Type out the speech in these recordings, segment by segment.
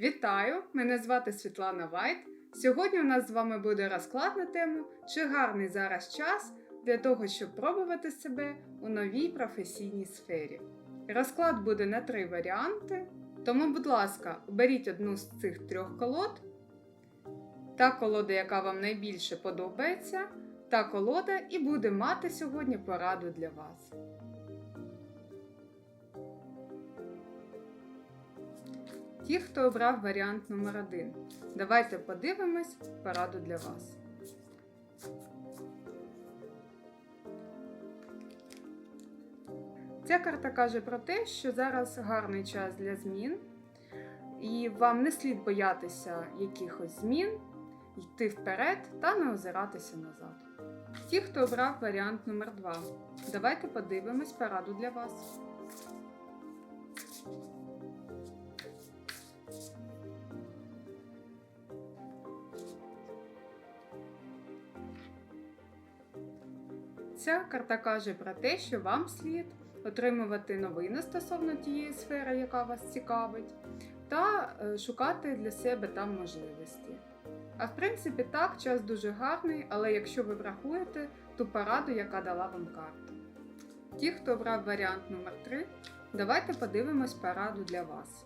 Вітаю! Мене звати Світлана Вайт. Сьогодні у нас з вами буде розклад на тему, чи гарний зараз час для того, щоб пробувати себе у новій професійній сфері. Розклад буде на три варіанти, тому, будь ласка, оберіть одну з цих трьох колод. Та колода, яка вам найбільше подобається, та колода і буде мати сьогодні пораду для вас. Ті, хто обрав варіант номер 1 давайте подивимось пораду для вас. Ця карта каже про те, що зараз гарний час для змін, і вам не слід боятися якихось змін, йти вперед та не озиратися назад. Ті, хто обрав варіант номер 2 давайте подивимось пораду для вас. Ця карта каже про те, що вам слід отримувати новини стосовно тієї сфери, яка вас цікавить, та е, шукати для себе там можливості. А в принципі, так, час дуже гарний, але якщо ви врахуєте ту пораду, яка дала вам карта. Ті, хто обрав варіант номер 3 давайте подивимось пораду для вас.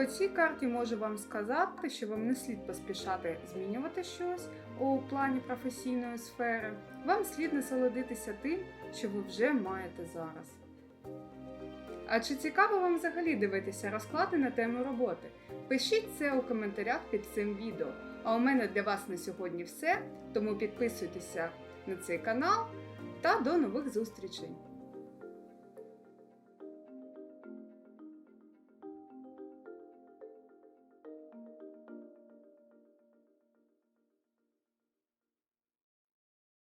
По цій карті можу вам сказати, що вам не слід поспішати змінювати щось у плані професійної сфери. Вам слід насолодитися тим, що ви вже маєте зараз. А чи цікаво вам взагалі дивитися розклади на тему роботи? Пишіть це у коментарях під цим відео. А у мене для вас на сьогодні все. Тому підписуйтеся на цей канал та до нових зустрічей!